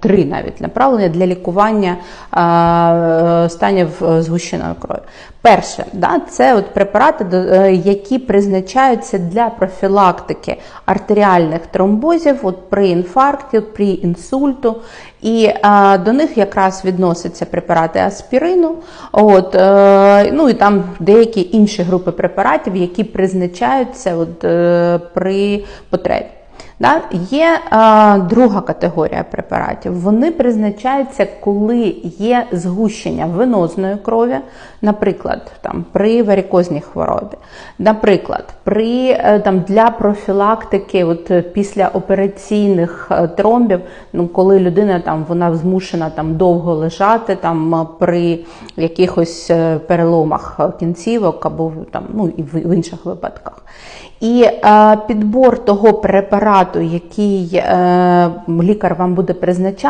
три навіть направлення для лікування станів е, згущеної крові. Перше, да, це от препарати, е, які призначаються для профілактики артеріальних тромбозів от при інфаркті, при інсульту. І е, до них якраз відносяться препарати аспірину, от, е, ну і там деякі інші групи препаратів, які призначаються от, е, при потребі. Да? Є е, друга категорія препаратів. Вони призначаються, коли є згущення венозної крові, наприклад, там, при варикозній хворобі, наприклад, при, е, там, для профілактики от, е, післяопераційних е, тромбів, ну, коли людина там, вона змушена там, довго лежати там, при якихось переломах кінцівок або там, ну, і в інших випадках. І підбор того препарату, який е, лікар вам буде призначати.